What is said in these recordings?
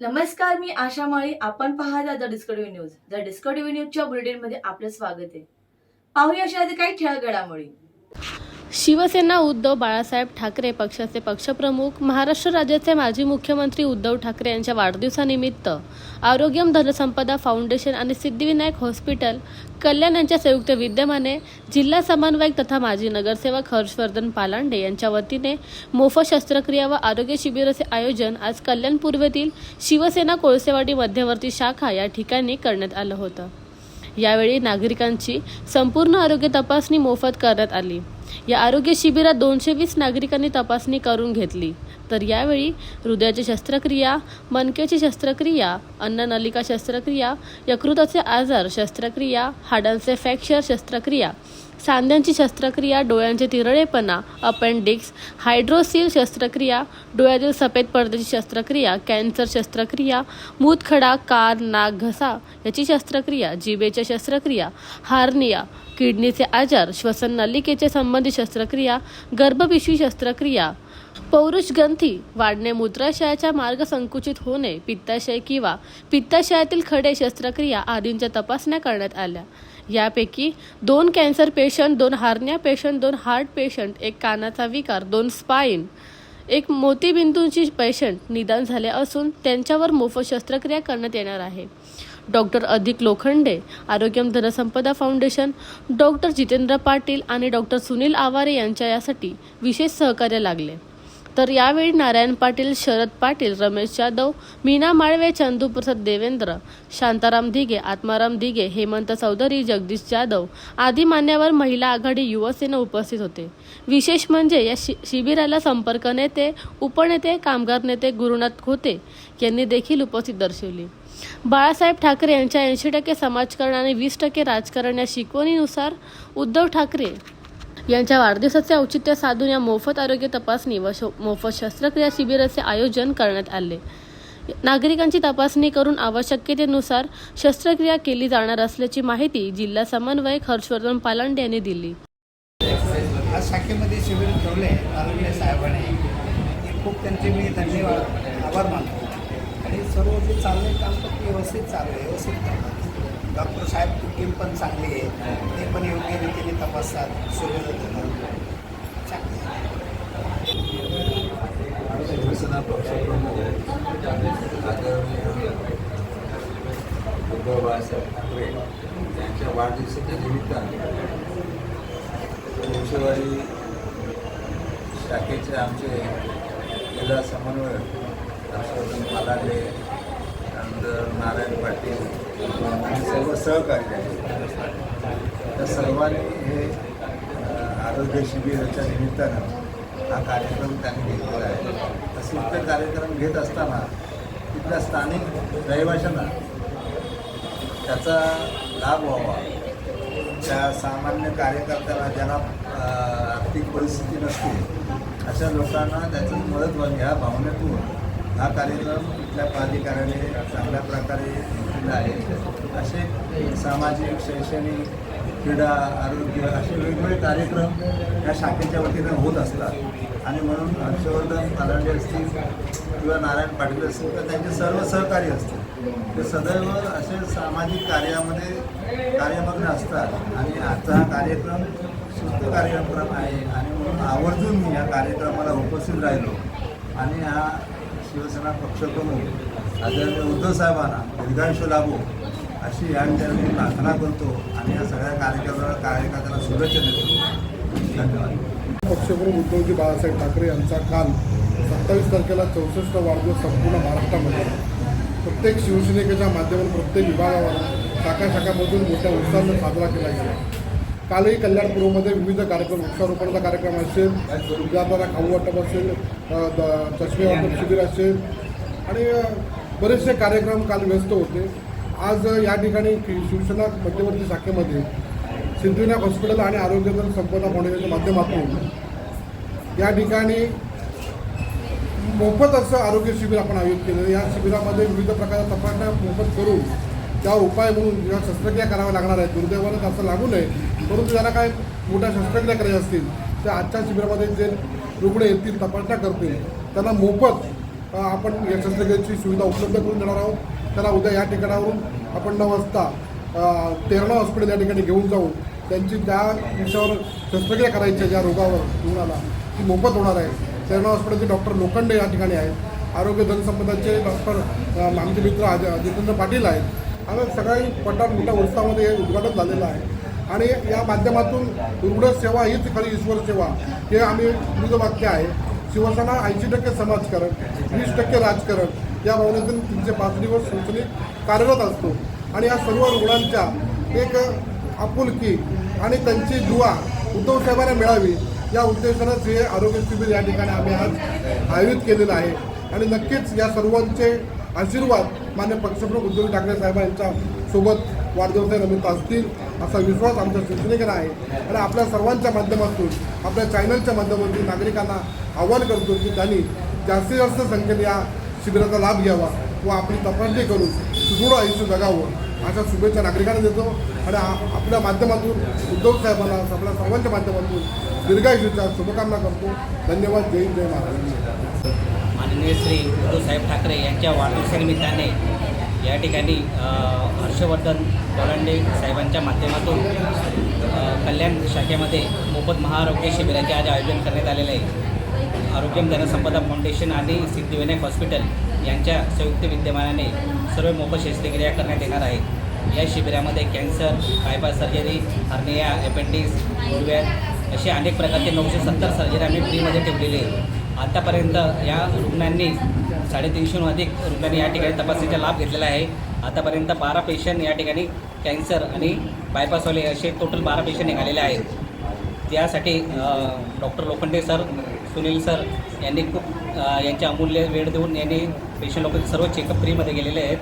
नमस्कार मी आशा माळी. आपण पाहता the Discovery News. The Discovery न्यूजच्या बुलेटिनमध्ये आपलं स्वागत आहे. पाहूया अशा काही ठळक घडामोडी शिवसेना उद्धव बाळासाहेब ठाकरे पक्षाचे पक्षप्रमुख महाराष्ट्र राज्याचे माजी मुख्यमंत्री उद्धव ठाकरे यांच्या वाढदिवसानिमित्त आरोग्यम धनसंपदा फाउंडेशन आणि सिद्धिविनायक हॉस्पिटल कल्याण यांच्या संयुक्त विद्यमाने जिल्हा समन्वयक तथा माजी नगरसेवक हर्षवर्धन पालांडे यांच्या वतीने मोफत शस्त्रक्रिया व आरोग्य शिबिराचे आयोजन आज कल्याण पूर्वेतील शिवसेना कोळसेवाडी मध्यवर्ती शाखा या ठिकाणी करण्यात आलं होतं. यावेळी नागरिकांची संपूर्ण आरोग्य तपासणी मोफत करण्यात आली. या आरोग्य शिबिरात दोनशे वीस नागरिकांनी तपासणी करून घेतली. तर यावेळी हृदयाची शस्त्रक्रिया मनकेची शस्त्रक्रिया अन्ननलिका शस्त्रक्रिया यकृताचे आजार शस्त्रक्रिया हाडांचे फ्रॅक्चर शस्त्रक्रिया सांध्यांची शस्त्रक्रिया डोळ्यांचे तिरळेपणा अपेंडिक्स हायड्रोसिल शस्त्रक्रिया डोळ्यातील सफेद पडद्याची शस्त्रक्रिया कॅन्सर शस्त्रक्रिया मूतखडा कार नाक घसा याची शस्त्रक्रिया जिबेच्या शस्त्रक्रिया हार्निया किडनीचे आजार श्वसन नलिकेचे संबंध संबंधी शस्त्रक्रिया गर्भपिशवी शस्त्रक्रिया पौरुष ग्रंथी वाढणे मूत्राशयाचा मार्ग संकुचित होणे पित्ताशय किंवा पित्ताशयातील खडे शस्त्रक्रिया आदींच्या तपासण्या करण्यात आल्या. यापैकी दोन कॅन्सर पेशंट दोन हार्निया पेशंट दोन हार्ट पेशंट एक कानाचा विकार दोन स्पाईन एक मोतीबिंदूंची पेशंट निदान झाले असून त्यांच्यावर मोफत शस्त्रक्रिया करण्यात येणार आहे. Doctor Adhik Lokhande Arogyam Dhansampada foundation doctor Jitendra Patil आणि डॉक्टर सुनील आवारे यांच्या यासाठी विशेष सहकार्य लागले. तर यावेळी नारायण पाटील शरद पाटील रमेश जाधव मीना माळवे चंदूप्रसाद देवेंद्र शांताराम दिघे आत्माराम दिघे हेमंत चौधरी जगदीश जाधव आदी मान्यवर महिला आघाडी युवसेना उपस्थित होते. विशेष म्हणजे या शि शिबिराला संपर्क नेते उपनेते कामगार नेते गुरुनाथ खोते यांनी देखील उपस्थित दर्शवली. बाळासाहेब ठाकरे यांच्या ऐंशी टक्के समाजकारण आणि वीस टक्के राजकारण या शिकवणीनुसार उद्धव ठाकरे यांच्या वाढदिवसाचे औचित्य साधून या मोफत आरोग्य तपासणी व शो- मोफत शस्त्रक्रिया शिबिराचे आयोजन करण्यात आले. नागरिकांची तपासणी करून आवश्यकतेनुसार शस्त्रक्रिया केली जाणार असल्याची माहिती जिल्हा समन्वयक हर्षवर्धन पालांडे यांनी दिली. आज शाखेमध्ये शिबिर ठेवले आरोग्य साहेबांनी. खूप त्यांचे मी धन्यवाद आभार मानतो. आणि सर्व जे चालले काम पण व्यवस्थित चालू आहे व्यवस्थित करतात. डॉक्टर साहेब टीम पण चांगली आहे. ते पण योग्य रीतीने तपासतात. सुविधा देतात पक्षप्रमुख आदरणीय उद्धव बाळासाहेब ठाकरे यांच्या वाढदिवसाच्या निमित्ताने शाखेचे आमचे जिल्हा समन्वयक हर्षवर्धन पालाडे त्यानंतर नारायण पाटील आणि सर्व सहकारी आहेत. त्या सर्वांनी हे आरोग्य शिबिराच्या निमित्तानं हा कार्यक्रम त्यांनी घेतलेला आहे. तसेच ते कार्यक्रम घेत असताना तिथल्या स्थानिक रहिवाशांना त्याचा लाभ व्हावा. त्या सामान्य कार्यकर्त्याला ज्यांना आर्थिक परिस्थिती नसते अशा लोकांना त्याचं मदत व्हावी ह्या भावनेतून. हा कार्यक्रम इथल्या प्राधिकाऱ्याने चांगल्या प्रकारे घेतलेला आहे. असे सामाजिक शैक्षणिक क्रीडा आरोग्य असे वेगवेगळे कार्यक्रम या शाखेच्या वतीनं होत असतात. आणि म्हणून हर्षवर्धन तालांडे असतील किंवा नारायण पाटील असतील तर त्यांचे सर्व सहकारी असतील ते सदैव असे सामाजिक कार्यामध्ये कार्यमग्न असतात. आणि आजचा हा कार्यक्रम सुस्त कार्यक्रम आहे. आणि म्हणून आवर्जून मी या कार्यक्रमाला उपस्थित राहिलो. आणि हा शिवसेना पक्षप्रमुख आदरणीय उद्धव साहेबांना दीर्घायुष्य लाभो अशी या ठिकाणी प्रार्थना करतो आणि या सगळ्या कार्यक्रमाला कार्यकर्त्यांना शुभेच्छा देतो. धन्यवाद. पक्षप्रमुख उद्धवजी बाळासाहेब ठाकरे यांचा काल सत्तावीस तारखेला चौसष्ट वाढदिवस संपूर्ण महाराष्ट्रामध्ये. प्रत्येक शिवसेनेच्या माध्यमातून प्रत्येक विभागावर शाखा शाखामधून मोठ्या उत्साहानं साजरा केला गेला. कालही कल्याणपूर्वमध्ये विविध कार्यक्रम वृक्षारोपणाचा कार्यक्रम असेल विद्यार्थ्यांना खाऊ वाटप असेल चष्मे वाटप शिबिर असेल. आणि बरेचसे कार्यक्रम काल व्यस्त होते. आज या ठिकाणी शिवसेना मध्यवर्ती शाखेमध्ये सिद्धिविनायक हॉस्पिटल आणि आरोग्य संपदा फाउंडेशनच्या माध्यमातून या ठिकाणी मोफत असं आरोग्य शिबिर आपण आयोजित केलं या शिबिरामध्ये विविध प्रकारच्या तपासण्या मोफत करून त्या उपाय म्हणून ज्या शस्त्रक्रिया कराव्या लागणार आहेत दुर्दैवानं असं लागू नये परंतु ज्याला काय मोठ्या शस्त्रक्रिया करायच्या असतील तर आजच्या शिबिरामध्ये जे रुग्ण येतील तपासण्या करतील त्यांना मोफत आपण या शस्त्रक्रियेची सुविधा उपलब्ध करून देणार आहोत. त्याला उद्या या ठिकाणावरून आपण नऊ वाजता तेरणा हॉस्पिटल या ठिकाणी घेऊन जाऊ. त्यांची त्या विषयावर शस्त्रक्रिया करायची आहे, ज्या रोगावर रुग्णाला ती मोफत होणार आहे. तेरणा हॉस्पिटलचे डॉक्टर लोखंडे या ठिकाणी आहेत. आरोग्य जनसंपदाचे डॉक्टर आमचे मित्र अज- जितेंद्र पाटील आहेत. आणि सगळ्या पटात मोठ्या उत्साहामध्ये हे उद्घाटन झालेलं आहे. आणि या माध्यमातून रुग्ण सेवा हीच खरी ईश्वर सेवा. हे आम्ही वाक्य आहे. शिवसेना ऐंशी टक्के समाजकारण वीस टक्के राजकारण या भावनेतून तीनशे पाच दिवस संस्थेने कार्यरत असतो. आणि या सर्व रुग्णांच्या एक आपुलकी आणि त्यांची दुवा उद्धव साहेबांना मिळावी या उद्देशानंच हे आरोग्य शिबिर या ठिकाणी आम्ही आज आयोजित केलेलं आहे. आणि नक्कीच या सर्वांचे आशीर्वाद मान्य पक्षप्रमुख उद्धव ठाकरे साहेबांच्या सोबत वाढदिवसानिमित्त असतील असा विश्वास आमच्या शिवसेनेकडे आहे. आणि आपल्या सर्वांच्या माध्यमातून आपल्या चॅनलच्या माध्यमातून नागरिकांना आवाहन करतो की त्यांनी जास्तीत जास्त संख्येने या शिबिराचा लाभ घ्यावा व आपली तपासणी करून सुदृढ आयुष्य जगावं अशा शुभेच्छा नागरिकांना देतो. आणि आपल्या माध्यमातून उद्धव साहेबांना आपल्या सर्वांच्या माध्यमातून दीर्घायुष्याच्या शुभकामना करतो. धन्यवाद. जय जय महाराज माननीय श्री उद्धवसाहेब ठाकरे यांच्या वाढदिवसानिमित्ताने या ठिकाणी हर्षवर्धन बोलांडे साहेबांच्या माध्यमातून कल्याण शाखेमध्ये मोफत महाआरोग्य शिबिराचे आज आयोजन करण्यात आलेले आहे. आरोग्यम जनसंपदा फाउंडेशन आणि सिद्धिविनायक हॉस्पिटल यांच्या संयुक्त विद्यमानाने सर्व मोफत शस्त्रक्रिया करण्यात येणार आहेत या शिबिरामध्ये cancer bypass surgery hernia appendix गुडव्याध असे अनेक प्रकारचे नऊशे सत्तर सर्जरी आम्ही फ्रीमध्ये ठेवलेले आहे. आतापर्यंत या रुग्णांनी साडेतीनशेहून अधिक रुग्णांनी या ठिकाणी तपासणीचा लाभ घेतलेला आहे. आतापर्यंत बारा पेशंट या ठिकाणी कॅन्सर आणि बायपासवाले असे टोटल बारा पेशंट निघालेले आहेत. त्यासाठी doctor Lokhande sir Sunil sir यांनी खूप अ, यांचे अमूल्य वेळ देऊन यांनी पेशंट लोक सर्व चेकअप फ्रीमध्ये गेलेले आहेत.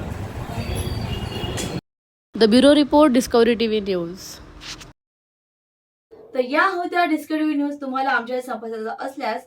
The bureau report Discovery TV news. तर या होत्या डिस्कवरी न्यूज तुम्हाला आमच्या संपर्काचा असल्यास